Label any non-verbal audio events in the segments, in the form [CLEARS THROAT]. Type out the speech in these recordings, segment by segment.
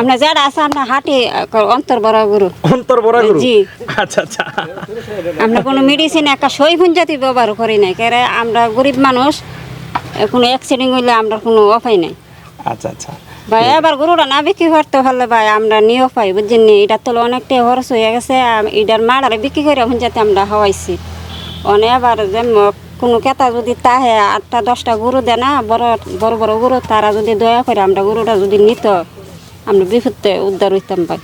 আমরা যারা আছে আমরা হাঁটি অন্তর বড় গরু অন্তর বড় গরু জি। আচ্ছা আচ্ছা। আমরা কোনো মেডিসিন একটা সইফুন জাতি ব্যবহার করি নাই। কেরে আমরা গরিব মানুষ কোনো অ্যাক্সিডেন্ট হইলে আমরা কোনো উপায় নাই। আচ্ছা আচ্ছা। ভাই এবার গরুটা না বিক্রি করতে পারলে ভাই আমরা নিয়ে পাই বুঝছেন নি? এটার তো অনেকটাই খরচ হয়ে গেছে এটার মাড়ারে বিক্রি করে এখন যাতে আমরা হওয়াইছি অনেক এবার যে কোনো কেতা যদি তাহে আটটা দশটা গরু দেয় না বড় বড় বড় গরু তারা যদি দয়া করে আমরা গরুটা যদি নিত আমরা বিপদে উদ্ধার হইতাম ভাই।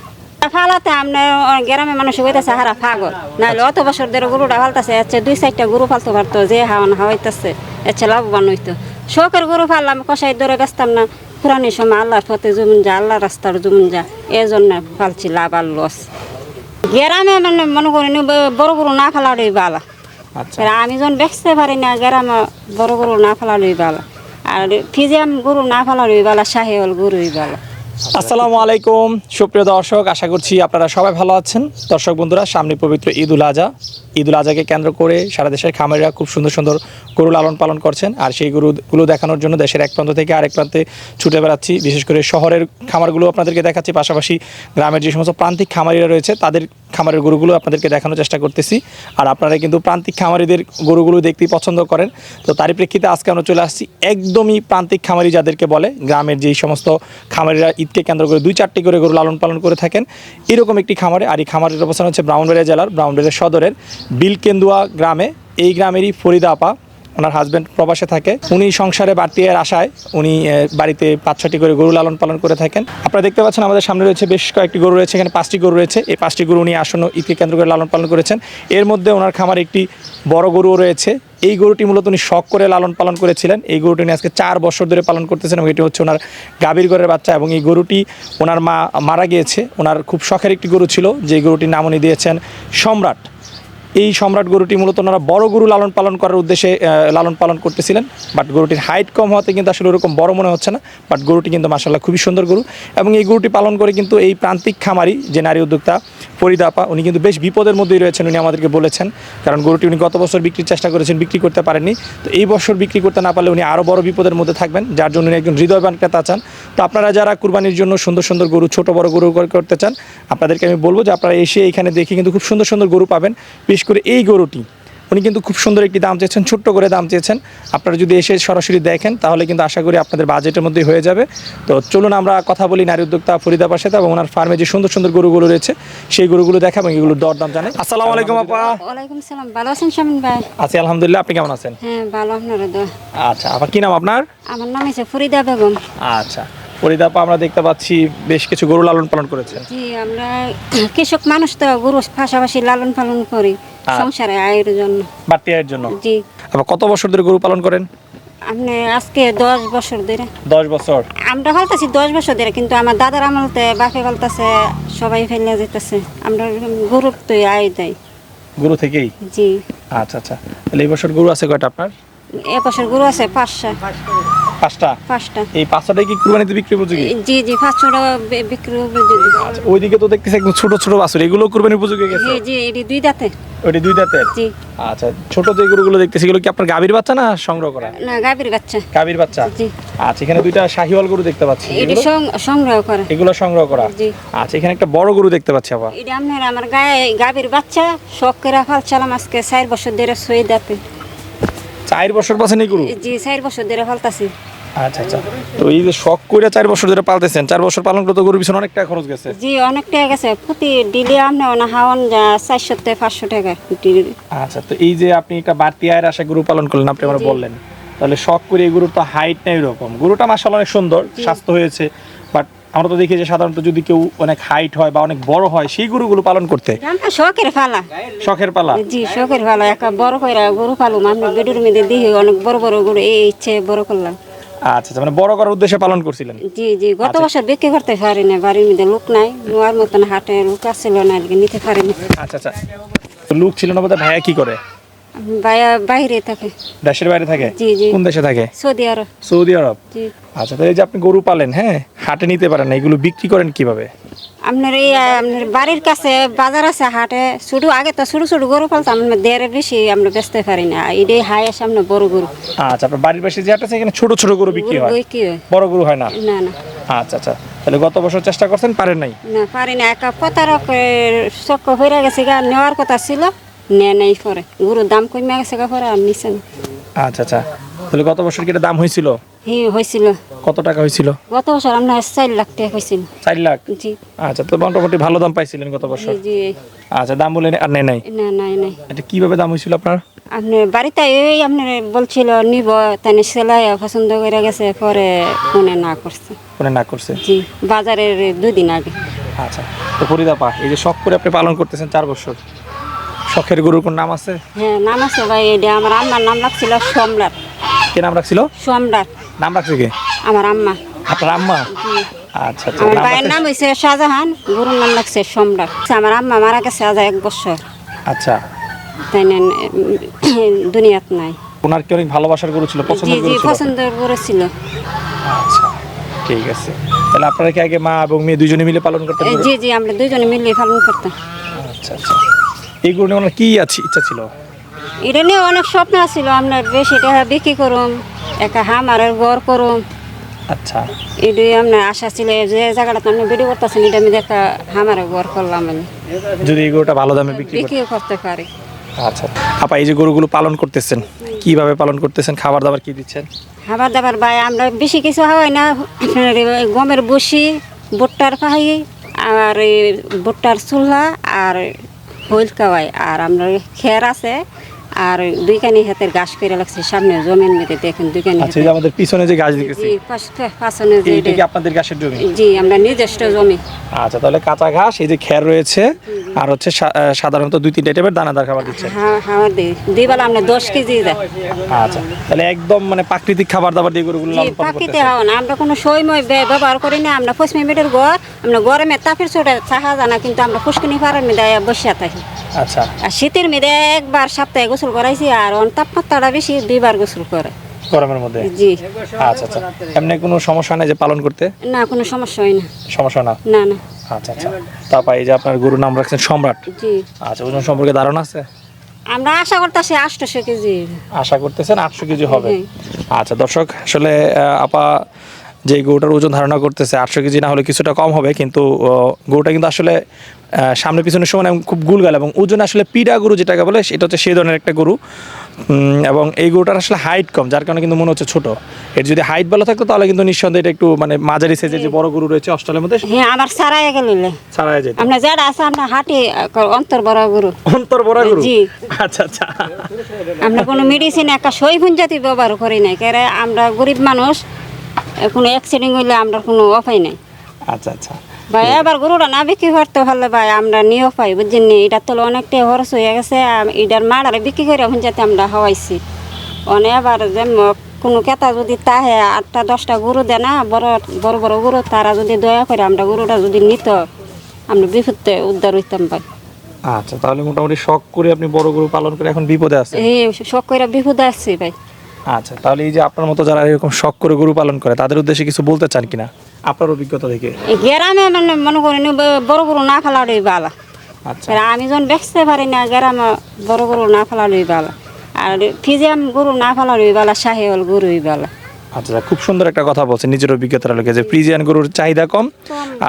ফালাতে আমরা গ্রামে মানুষ হইতেছে হারা পাগল। নাহলে অত বছর ধরে গরুটা ফালতেছে হচ্ছে দুই চারটা গরু ফালতে পারতো যে হাওয়ান হাওয়াইতেছে হচ্ছে লাভবান হইতো। শখের গরু ফাললাম কষাই ধরে বেচতাম না পুরানি সময় আল্লাহর পথে জমিন যা আল্লাহ রাস্তার জমিন যা এই জন্য ফালছি লাভ আর লস। গ্রামে মানে মনে করি বড় গরু না ফেলাড়ই বালা আচ্ছা। আমি যখন বেচতে পারি না গ্রামে বড় গরু না ফেলাড়ই বালা আর ফিজিয়াম গরু না ফেলাড়ই বালা শাহিওয়াল গরুই বালা আসসালামু আলাইকুম, সুপ্রিয় দর্শক, আশা করছি আপনারা সবাই ভালো আছেন। দর্শক বন্ধুরা, সামনে পবিত্র ঈদ উল আজহা। ঈদ উল আজহাকে কেন্দ্র করে সারা দেশের খামারিরা খুব সুন্দর সুন্দর গরু লালন পালন করছেন। আর সেই গরুগুলো দেখানোর জন্য দেশের এক প্রান্ত থেকে আরেক প্রান্তে ছুটে বেড়াচ্ছি। বিশেষ করে শহরের খামারগুলো আপনাদেরকে দেখাচ্ছি। পাশাপাশি গ্রামের যে সমস্ত প্রান্তিক খামারিরা রয়েছে, তাদের খামারের গরুগুলো আপনাদেরকে দেখানোর চেষ্টা করতেছি। আর আপনারা কিন্তু প্রান্তিক খামারিদের গরুগুলো দেখতেই পছন্দ করেন। তো তারই প্রেক্ষিতে আজকে আমরা চলে আসছি একদমই প্রান্তিক খামারি যাদেরকে বলে, গ্রামের যেই সমস্ত খামারিরা ঈদকে কেন্দ্র করে দুই চারটি করে গরু লালন পালন করে থাকেন। এরকম একটি খামারে, আর এই খামারের অবস্থান হচ্ছে ব্রাউনবাড়িয়া জেলার, ব্রাউনবাড়িয়া সদরের বিলকেন্দুয়া গ্রামে। এই গ্রামেরই ফরিদা আপা ওনার হাজব্যান্ড প্রবাসে থাকে। উনি সংসারে বাড়তি এর আশায় উনি বাড়িতে পাঁচ ছটি করে গরু লালন পালন করে থাকেন। আপনারা দেখতে পাচ্ছেন আমাদের সামনে রয়েছে বেশ কয়েকটি গরু রয়েছে, এখানে পাঁচটি গরু রয়েছে। এই পাঁচটি গরু উনি আসন্ন ঈদকে কেন্দ্র করে লালন পালন করেছেন। এর মধ্যে ওনার খামার একটি বড় গরুও রয়েছে। এই গরুটি মূলত উনি শখ করে লালন পালন করেছিলেন। এই গরুটি উনি আজকে চার বছর ধরে পালন করতেছেন এবং এটি হচ্ছে ওনার গাভীর ঘরের বাচ্চা এবং এই গরুটি ওনার মা মারা গিয়েছে। ওনার খুব শখের একটি গরু ছিল, যে গরুটির নাম উনি দিয়েছেন সম্রাট। এই সম্রাট গরুটি মূলত ওনারা বড় গরু লালন পালন করার উদ্দেশ্যে লালন পালন করতেছিলেন। বাট গরুটির হাইট কম হওয়াতে কিন্তু আসলে ওরকম বড় মনে হচ্ছে না। বাট গরুটি কিন্তু মাসাল্লাহ খুবই সুন্দর গরু। এবং এই গরুটি পালন করে কিন্তু এই প্রান্তিক খামারি, যে নারী উদ্যোক্তা ফরিদাপা উনি কিন্তু বেশ বিপদের মধ্যেই রয়েছেন, উনি আমাদেরকে বলেছেন। কারণ গরুটি উনি গত বছর বিক্রির চেষ্টা করেছেন, বিক্রি করতে পারেননি। তো এই বছর বিক্রি করতে না পারলে উনি আরও বড় বিপদের মধ্যে থাকবেন, যার জন্য উনি একজন হৃদয়বান ক্রেতা চান। তো আপনারা যারা কুরবানির জন্য সুন্দর সুন্দর গরু, ছোট বড় গরু করতে চান, আপনাদেরকে আমি বলব যে আপনারা এসে এখানে দেখে কিন্তু খুব সুন্দর সুন্দর গরু পাবেন। বিশেষ করে এই গরুটি উনি কিন্তু খুব সুন্দর একটি দাম চেয়েছেন ছোট্ট করে দাম চেয়েছেন। আপনারা যদি এসে সরাসরি দেখেন তাহলে কিন্তু আশা করি আপনাদের বাজেটের মধ্যে হয়ে যাবে। তো চলুন আমরা কথা বলি নারী উদ্যোক্তা ফরিদাবার সাথে এবং ওনার ফার্মে যে সুন্দর সুন্দর গরুগুলো রয়েছে সেই গরুগুলো দেখাবো এগুলোর দরদাম জানাই। আসসালামু আলাইকুম আপা। ওয়ালাইকুম সালাম। ভালো আছেন শামিন ভাই? আছি আলহামদুলিল্লাহ। আপনি কেমন আছেন? হ্যাঁ ভালো আপনারা দোয়া। আচ্ছা আপা কি নাম আপনার? আমার নাম হচ্ছে ফরিদা বেগম। আচ্ছা ফরিদাপা আমরা দেখতে পাচ্ছি বেশ কিছু গরু লালন পালন করেছেন। জি আমরা কৃষক মানুষ তো গরু পাশাপাশি লালন পালন করি। সংসারে আয়ের জন্য। বাড়তি আয়ের জন্য? জি। আবার কত বছর ধরে গরু পালন করেন? আপনি আজকে দশ বছর ধরে। দশ বছর। আমরা ফালতাছি দশ বছর ধরে কিন্তু আমার দাদার আমলতে বাপে ফালতাছে সবাই ফেলে যেতেছে। আমরা গরুর তো আয় দেয়। গরু থেকেই? জি। আচ্ছা আচ্ছা। তাহলে এই বছর গরু আছে কয়টা আপনার? এ বছর গরু আছে পাঁচটা পাঁচটা? পাঁচটা। এই কি কুরবানিতে বিক্রি উপযোগী? জি জি বে- বিক্রি যদি আচ্ছা ওইদিকে তো দেখতেছি একদম ছোট ছোট বাছুর। এগুলো কুরবানি উপযোগী গেছে? জি জি এটি দুই দাঁতে ওইটি দুই দাঁতের? জি। আচ্ছা ছোট যে গরুগুলো দেখতেছি এগুলো কি আপনার গাভীর বাচ্চা না সংগ্রহ করা? না গাভীর বাচ্চা। গাভীর বাচ্চা? জি। আচ্ছা এখানে দুইটা শাহিওয়াল গরু দেখতে পাচ্ছি। এটি সংগ্রহ করে। এগুলো সংগ্রহ করা। জি। আচ্ছা এখানে একটা বড় গরু দেখতে পাচ্ছি আবার। এটা আপনার আমার গায়ে গাভীর বাচ্চা শখ করে ফালছিলাম আজকে চার বছর ধরে সই দাঁতে চার বছর পাচ্ছেন এই গরু? জি চার বছর ধরে ফালতাছি আচ্ছা আচ্ছা। তো এই যে শখ করে চার বছর ধরে পালতেছেন চার বছর পালন করতে গরুর পিছনে অনেক টাকা খরচ গেছে। জি অনেক টাকা গেছে। প্রতি ডিলে আপনার না হাওয়ান যা চারশো থেকে পাঁচশো টাকা ডিলে আচ্ছা তো এই যে আপনি একটা বাড়তি আয়ের আশা গরু পালন করলেন আপনি আমার বললেন। তাহলে শখ করে এই গরুর তো হাইট নেই এরকম। গরুটা মাসাল অনেক সুন্দর স্বাস্থ্য হয়েছে। আমরা তো দেখি যে সাধারণত যদি কেউ অনেক হাইট হয় বা অনেক বড় হয় সেই গরুগুলো পালন করতে। আমরা শখের ফালা শখের পালা? জি শখের ফালা একটা বড় করে গরু পালুম। আমি বেডুর মেয়েদের দিয়ে অনেক বড় বড় গরু। এই ইচ্ছে বড় করলাম। আচ্ছা আচ্ছা, মানে বড় করার উদ্দেশ্যে পালন করছিলেন? জি জি গত বছর বিক্রি করতে পারি না বাড়ির মধ্যে লোক নাই। নোয়ার মতন হাটে লোক আসছিল না নিতে পারি না আচ্ছা আচ্ছা। লোক ছিল না বোধহয় ভাইয়া কি করে? বাইরে বাইরে থাকে। দেশের বাইরে থাকে? জি জি। কোন দেশে থাকে? Saudi Arab. Saudi Arab? আচ্ছা তো যে আপনি গরু পালেন হ্যাঁ? হাটে নিতে পারেন না এগুলো বিক্রি করেন কীভাবে? আপনার এই আপনার বাড়ির কাছে বাজার আছে হাটে। শুধু আগে তো ছোট ছোট গরু পালতাম আমরা দেড়ে বেশি আমরা বেচতে পারি না। এটাই হাই আসে আপনার বড় গরু। আচ্ছা আপনার বাড়ির পাশে যে হাট আছে এখানে ছোট ছোট গরু বিক্রি হয়। বড় গরু হয় না? না না। আচ্ছা আচ্ছা। তাহলে গত বছর চেষ্টা করছেন পারেন নাই? না পারি না। একা প্রতারকের চক্ক হয়ে গেছে নেওয়ার কথা ছিল। নে নেই পরে। গরুর দাম কমে গেছে গা পরে আর নিছে না। আচ্ছা আচ্ছা। তাহলে গত বছর কি এটা দাম হয়েছিল? হয়েছিল। কত টাকা হয়েছিল? গত বছর আমরা চার লাখ টাকা হয়েছিল। চার লাখ? জি। আচ্ছা তো মোটামুটি ভালো দাম পাইছিলেন গত বছর। জি আচ্ছা দাম বলে আর নেই নাই? না নাই নাই। এটা কীভাবে দাম হয়েছিল আপনার? আপনি বাড়িতে এই আপনার বলছিল নিব সেলাই পছন্দ করে গেছে পরে ফোনে না করছে। না করছে? জি বাজারের দুদিন আগে। আচ্ছা তো ফরিদাপা এই যে শখ করে আপনি পালন করতেছেন চার বছর। শখের গরুর কোন নাম আছে? হ্যাঁ নাম আছে ভাই এটা আমার আম্মার নাম লাগছিল সম্রাট। কে নাম রাখছিল? সম্রাট। নাম রাখছে কে? আমার আম্মা। আপনার আম্মা? আচ্ছা আচ্ছা আমার ভাইয়ের নাম হয়েছে শাহজাহান গুরুর নাম লাগছে সম্রাট। আমার আম্মা মারা গেছে আজ এক বছর। আচ্ছা। তাই না দুনিয়াত নাই। ওনার কি অনেক ভালোবাসার গরু ছিল? পছন্দের জি গরু ছিল? পছন্দের করেছিল আচ্ছা ঠিক আছে। তাহলে আপনারা কি আগে মা এবং মেয়ে দুজনে মিলে পালন করতেন গরু? জি জি আমরা দুজনে মিলিয়ে পালন করতাম। আচ্ছা আচ্ছা। এই গরু নিয়ে ওনার কি আছে ইচ্ছা ছিল? এটা নিয়ে অনেক স্বপ্ন ছিল আপনার বেশি টাকা বিক্রি করুম একা হামারের ঘর করুম। আচ্ছা। এটাই আপনার আশা ছিল যে জায়গাটা আপনি ভিডিও করতেছেন এটা আমি দেখা হামারের ঘর করলাম আমি। যদি এই গরুটা ভালো দামে বিক্রি বিক্রিও করতে পারি। আচ্ছা। আপা এই যে গরুগুলো পালন করতেছেন কীভাবে পালন করতেছেন খাবার দাবার কি দিচ্ছেন? খাবার দাবার ভাই আমরা বেশি কিছু খাওয়াই না। গমের বসি ভুট্টার পাই আর ভুট্টার চুল্লা আর হইল খাওয়াই আর আমরা খের আছে আর দুই কানি হাতের গাছ করে লাগছে সামনে জমিন মেতে দেখেন দুই কানি আচ্ছা এই যে আমাদের পিছনে যে গাছ জি পাশ- পাশনে যে এইটা কি আপনাদের গাছের জমি? জি আমরা নিজস্ব জমি। আচ্ছা তাহলে কাঁচা ঘাস এই যে খের রয়েছে আর হচ্ছে সাধারণত দুই তিনটা টাইপের দানাদার খাবার দিচ্ছেন। হ্যাঁ হ্যাঁ দিই। দিই বেলা আমরা দশ কেজি দেয় আচ্ছা তাহলে একদম মানে প্রাকৃতিক খাবার দাবার দিয়ে গরুগুলো লালন পালন করতেছেন। হও না। আমরা কোনো সময় ব্যবহার করি না। আমরা পশ্চিম মিটার ঘর আমরা গরমে তাপের ছোটে চাহা জানা কিন্তু আমরা পুষ্কিনি পাড়ার মেয়েদায় বসে থাকি। আচ্ছা। আর শীতের মেয়েদে একবার সপ্তাহে গোসল করাইছি আর অন তাপমাত্রাটা বেশি দুইবার গোসল করে। গরমের মধ্যে? জি। আচ্ছা আচ্ছা। এমনি কোনো সমস্যা নেই যে পালন করতে? না কোনো সমস্যা হয় না। সমস্যা না? না না। আচ্ছা আচ্ছা। তারপর এই যে আপনার গরুর নাম রাখছেন সম্রাট। জি। আচ্ছা ওজন সম্পর্কে ধারণা আছে? আমরা আশা করতেছি আটশোশো কেজি। আশা করতেছেন আটশো কেজি হবে। আচ্ছা দর্শক আসলে আপা যে গরুটার ওজন ধারণা করতেছে আটশো কেজি না হলে কিছুটা কম হবে কিন্তু গরুটা কিন্তু আসলে সামনে পিছনের সময় খুব গুলগাল এবং ওজন আসলে পিডা গরু যেটাকে বলে সেটা হচ্ছে সেই ধরনের একটা গরু। এবং এই গরুটার আসলে হাইট কম যার কারণে কিন্তু মনে হচ্ছে ছোট। এর যদি হাইট ভালো থাকতো তাহলে কিন্তু নিঃসন্দেহে এটা একটু মানে মাঝারি সাইজের যে বড় গরু রয়েছে অস্ট্রেলিয়ার মধ্যে হ্যাঁ আমার সারাই গেল ছাড়া যেত। আমরা যারা আছে আমরা হাঁটি অন্তর বড় গরু। অন্তর বড় গরু? জি। আচ্ছা আচ্ছা। আমরা কোনো মেডিসিন একটা সই জাতি ব্যবহার করি নাই কেন আমরা গরিব মানুষ এ, কোনো অ্যাক্সিডেন্ট হইলে আমরা কোনো অপায় নাই। আচ্ছা আচ্ছা। ভাই এবার গরুটা না বিক্রি করতে পারলে ভাই আমরা নিয়েও পাই বুঝছেন নি? এটা তো অনেকটাই খরচ হয়ে গেছে এটার মাড়ারে বিক্রি করে এখন যাতে আমরা হওয়াইছি অনেক এবার যে কোনো কেতা যদি তাহে আটটা দশটা গরু দেয় না বড় বড় বড় গরু তারা যদি দয়া করে আমরা গরুটা যদি নিত আমরা বিপদে উদ্ধার হইতাম ভাই। আচ্ছা তাহলে মোটামুটি শখ করে আপনি বড় গরু পালন করে এখন বিপদে আছে এই শখ করে বিপদে আসছি ভাই। আচ্ছা তাহলে এই যে আপনার মতো যারা এরকম শখ করে গরু পালন করে তাদের উদ্দেশ্যে কিছু বলতে চান কিনা? আপনার অভিজ্ঞতা থেকে। গ্রামে মানে করি বড় গরু না ফেলাড়ই বালা। আচ্ছা। আর আমি যখন বেচতে পারি না গ্রামে বড় গরু না ফেলাড়ই বালা। আর ফিজিয়াম গরু না ফেলাড়ই বালা শাহিওয়াল গরুই বালা। আচ্ছা খুব সুন্দর একটা কথা বলছেন নিজের অভিজ্ঞতার লোকে যে ফ্রিজিয়ান গরুর চাহিদা কম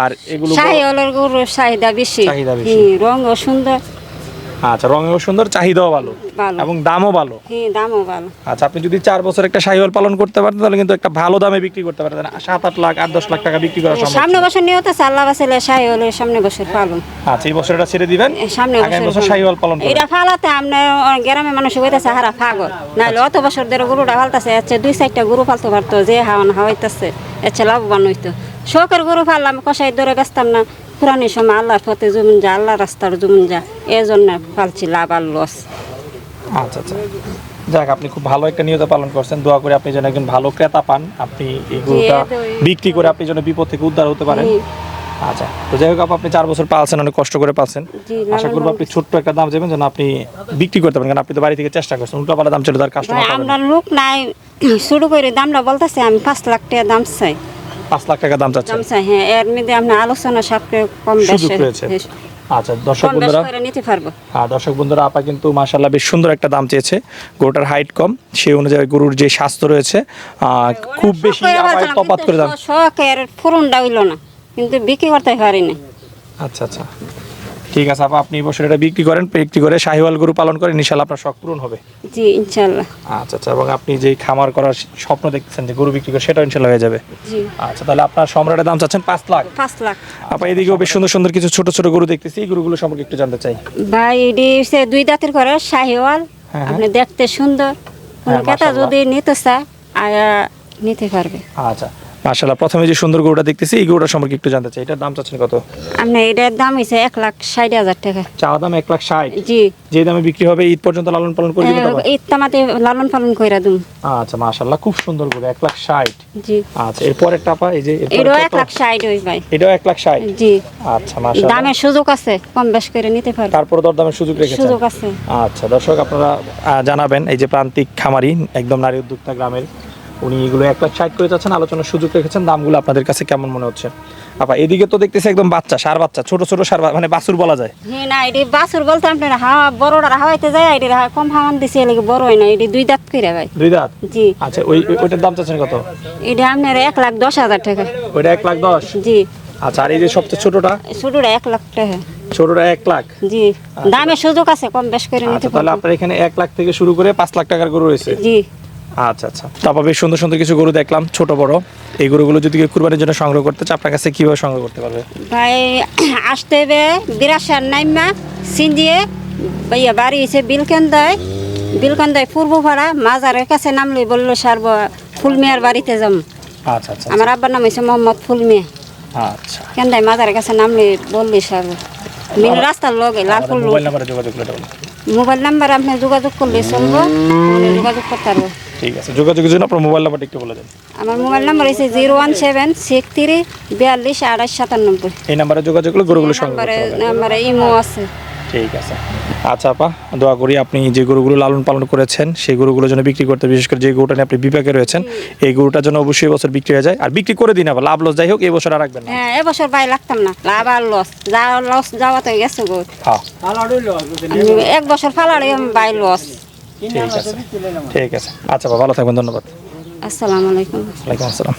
আর এগুলো শাহিওয়ালের গরুর চাহিদা বেশি। চাহিদা বেশি। রঙও সুন্দর। আচ্ছা রঙেও সুন্দর চাহিদাও ভালো এবং দামও ভালো। হ্যাঁ দামও ভালো। আচ্ছা আপনি যদি চার বছর একটা শাহিওয়াল পালন করতে পারতেন তাহলে কিন্তু একটা ভালো দামে বিক্রি করতে পারতেন সাত আট লাখ আট দশ লাখ টাকা বিক্রি করা সম্ভব সামনে বছর নিয়েও তো চাল্লা বাসলে শাহিওয়ালের সামনে বছর পালন। আচ্ছা এই বছর এটা ছেড়ে দিবেন? সামনে বছর শাহিওয়াল পালন। এটা ফালাতে গ্রামের মানুষ হারা পাগল। নাহলে অত বছর ধরে গরুটা ফালতেছে আচ্ছা দুই চারটা গরু ফালতে পারতো যে হাওয়ান হাওয়াইতেছে আচ্ছা লাভবান হইতো। শখের গরু ফাললাম কষাই ধরে বেচতাম না। পুরানি সময় আল্লাহর পথে জমিন যা আল্লাহ রাস্তার জমিন যা এই জন্য ফালছি লাভ আর লস। আচ্ছা আচ্ছা। যাক আপনি খুব ভালো একটা নিয়ত পালন করছেন। দোয়া করে আপনি যেন একজন ভালো ক্রেতা পান। আপনি এই গরুটা বিক্রি করে আপনি যেন বিপদ থেকে উদ্ধার হতে পারেন। আচ্ছা তো যাই হোক আপু, আপনি চার বছর পালছেন অনেক কষ্ট করে পালছেন। আশা করব আপনি ছোট্ট একটা দাম যাবেন যেন আপনি বিক্রি করতে পারেন কারণ আপনি তো বাড়ি থেকে চেষ্টা করছেন। উল্টো পাল্টা দাম চলে তার কাস্টমার আমরা লোক নাই। [CLEARS THROAT] শুরু করে দামটা বলতেছে আমি পাঁচ লাখ টাকা দাম চাই। পাঁচ লাখ টাকা দাম চাচ্ছেন? হ্যাঁ এর মধ্যে আপনার আলোচনা সাপে কম সুযোগ বেশি রয়েছে। আচ্ছা দর্শক বন্ধুরা। করে নিতে পারব। আর দর্শক বন্ধুরা আপা কিন্তু মাশাল্লাহ বেশ সুন্দর একটা দাম চেয়েছে। গরুটার হাইট কম সেই অনুযায়ী গরুর যে স্বাস্থ্য রয়েছে খুব বেশি আবার তফাৎ করে দাম শখের ফুরনটা হইল না কিন্তু বিক্রি করতে পারি না আচ্ছা আচ্ছা। ঠিক আছে আপা আপনি বছর এটা বিক্রি করেন বিক্রি করে শাহিওয়াল গরু পালন করেন ইনশাল্লাহ আপনার শখ পূরণ হবে। জি ইনশাল্লাহ আচ্ছা আচ্ছা এবং আপনি যে খামার করার স্বপ্ন দেখতেছেন যে গরু বিক্রি করে সেটাও ইনশাল্লাহ হয়ে যাবে। জি। আচ্ছা তাহলে আপনার সম্রাটের দাম চাচ্ছেন পাঁচ লাখ। পাঁচ লাখ। আপা এদিকেও বেশ সুন্দর সুন্দর কিছু ছোট ছোট গরু দেখতেছি এই গরুগুলো সম্পর্কে একটু জানতে চাই। ভাই এটি সে দুই দাঁতের করে শাহিওয়াল। হ্যাঁ, হ্যাঁ। আপনি দেখতে সুন্দর। কোন হ্যাঁ, মাশাআল্লাহ। যদি নিতে চায় আয়া নিতে পারবে। আচ্ছা মাশাল্লাহ প্রথমে যে সুন্দর গরুটা দেখতেছি এই গরুটা সম্পর্কে একটু জানতে চাই। এটার দাম চাচ্ছেন কত? আপনি এটার দাম হয়েছে এক লাখ ষাট হাজার টাকা। চাওয়া দাম এক লাখ ষাট? জি। যে দামে বিক্রি হবে ঈদ পর্যন্ত লালন পালন করে দিবেন? এই তামাতে লালন পালন করে দুম। আচ্ছা মাশাল্লাহ খুব সুন্দর গরু এক লাখ ষাট। জি। আচ্ছা এরপরের টাপা এই যে এটাও? এক লাখ ষাট ওই ভাই। এটাও এক লাখ ষাট? জি। আচ্ছা মাশাল্লাহ দামের সুযোগ আছে কম বেশ করে নিতে পারবে। তারপর দর দরদামের সুযোগ রেখেছেন? সুযোগ আছে। আচ্ছা দর্শক আপনারা জানাবেন এই যে প্রান্তিক খামারি একদম নারী উদ্যোক্তা গ্রামের উনি এগুলো এক লাখ ষাট করে যাচ্ছেন আলোচনার সুযোগ রেখেছেন দামগুলো আপনাদের কাছে কেমন মনে হচ্ছে? আপা এদিকে তো দেখতেছি একদম বাচ্চা সার বাচ্চা ছোট ছোট সার মানে বাছুর বলা যায়। হ্যাঁ না এটি বাছুর বলতে আপনার হাওয়া বড়টা হাওয়াইতে যায় এটি কম হাওয়ান দিছে এলাকা বড় হয় না এটি দুই দাঁত করে ভাই। দুই দাঁত? জি। আচ্ছা ওই ওই- ওইটার দাম চাচ্ছেন কত? এটা আপনার এক লাখ দশ হাজার টাকা। ওইটা এক লাখ দশ? জি। আচ্ছা আর এই যে সবচেয়ে ছোটটা? ছোটটা এক লাখ টাকা। ছোটটা এক লাখ? জি। দামের সুযোগ আছে কম বেশ করে নিতে আচ্ছা তাহলে পারবে। আপনার এখানে এক লাখ থেকে শুরু করে পাঁচ লাখ টাকার গরু রয়েছে। জি। আচ্ছা আচ্ছা। তারপর বেশ সুন্দর সুন্দর কিছু গরু দেখলাম ছোট বড়। এই গরুগুলো যদি কেউ কুরবানির জন্য সংগ্রহ করতে চায় আপনার কাছে কীভাবে সংগ্রহ করতে পারবে? ভাই [CLEARS THROAT] আসতে হবে বিরাশার নাইমা সিন্দিয়ে ভাইয়া বাড়ি এসে বিলকেন্দায়। বিলকেন্দায় পূর্ব ভাড়া মাজারের কাছে নামলে বলল সারব ফুলমিয়ার বাড়িতে যাম। আচ্ছা আচ্ছা আমার আব্বার নাম হয়েছে মোহাম্মদ ফুলমিয়া। আচ্ছা। কেন্দায় মাজারের কাছে নামলে বললি সারব মিল রাস্তার লগে লালপুর মোবাইল নাম্বারে যোগাযোগ করে দেবেন। মোবাইল নাম্বার আপনি যোগাযোগ করলে চলবো যোগাযোগ করতে পারব। ঠিক আছে যোগাযোগের জন্য আপনার মোবাইল নাম্বারটা একটু বলে দেন। আমার মোবাইল নাম্বার হয়েছে zero one seven six three বিয়াল্লিশ আড়াইশ সাতানব্বই। এই নাম্বারে যোগাযোগ করলে গরুগুলো সংগ্রহ নাম্বারে ইমো আছে। ঠিক আছে। আচ্ছা আপা দোয়া করি আপনি যে গরুগুলো লালন পালন করেছেন সেই গরুগুলো যেন বিক্রি করতে বিশেষ করে যে গরুটা নিয়ে আপনি বিপাকে রয়েছেন এই গরুটার জন্য অবশ্যই এবছর বিক্রি হয়ে যায়। আর বিক্রি করে দিন আবার লাভ লস যাই হোক এই বছর আর রাখবেন না। হ্যাঁ এবছর বাই লাগতাম না লাভ আর লস। যা লস যাওয়া তো গেছে গো। হ্যাঁ। এক বছর ফালাড়ি বাই লস। ঠিক আছে ঠিক আছে। আচ্ছা বাবা ভালো থাকবেন ধন্যবাদ। আসসালামু আলাইকুম। ওয়ালাইকুম আসসালাম।